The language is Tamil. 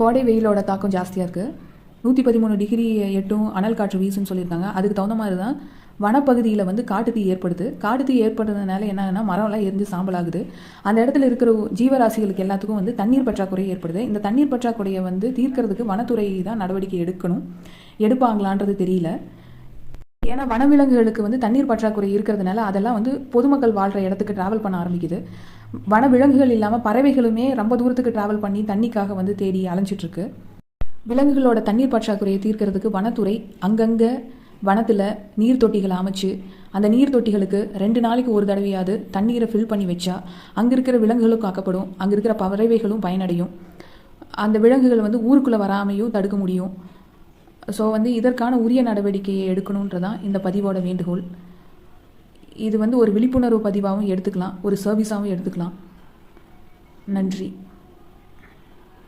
கோடை வெயிலோட தாக்கம் ஜாஸ்தியாக இருக்குது நூற்றி பதிமூணு டிகிரி எட்டும் அனல் காற்று வீசுன்னு சொல்லியிருக்காங்க. அதுக்கு தகுந்த மாதிரி தான் வனப்பகுதியில் வந்து காட்டுத்தீ ஏற்படுது. காட்டுத்தீ ஏற்படுறதுனால என்னன்னா மரம்லாம் எரிஞ்சு சாம்பலாகுது. அந்த இடத்துல இருக்கிற ஜீவராசிகளுக்கு எல்லாத்துக்கும் வந்து தண்ணீர் பற்றாக்குறை ஏற்படுது. இந்த தண்ணீர் பற்றாக்குறையை வந்து தீர்க்கறதுக்கு வனத்துறை தான் நடவடிக்கை எடுக்கணும். எடுப்பாங்களான்றது தெரியல. ஏன்னா வனவிலங்குகளுக்கு வந்து தண்ணீர் பற்றாக்குறை இருக்கிறதுனால அதெல்லாம் வந்து பொதுமக்கள் வாழ்கிற இடத்துக்கு ட்ராவல் பண்ண ஆரம்பிக்குது. வனவிலங்குகள் இல்லாமல் பறவைகளுமே ரொம்ப தூரத்துக்கு ட்ராவல் பண்ணி தண்ணிக்காக வந்து தேடி அலைஞ்சிட்ருக்கு. விலங்குகளோட தண்ணீர் பற்றாக்குறையை தீர்க்கிறதுக்கு வனத்துறை அங்கங்கே வனத்தில் நீர் தொட்டிகளை அமைச்சு அந்த நீர் தொட்டிகளுக்கு ரெண்டு நாளைக்கு ஒரு தடவையாவது தண்ணீரை ஃபில் பண்ணி வச்சா அங்கே இருக்கிற விலங்குகளும் காக்கப்படும் அங்கே இருக்கிற பறவைகளும் பயனடையும். அந்த விலங்குகள் வந்து ஊருக்குள்ளே வராமையும் தடுக்க முடியும். ஸோ வந்து இதற்கான உரிய நடவடிக்கையை எடுக்கணுன்றதான் இந்த பதிவோட வேண்டுகோள். இது வந்து ஒரு விழிப்புணர்வு பதிவாகவும் எடுத்துக்கலாம் ஒரு சர்வீஸாகவும் எடுத்துக்கலாம். நன்றி.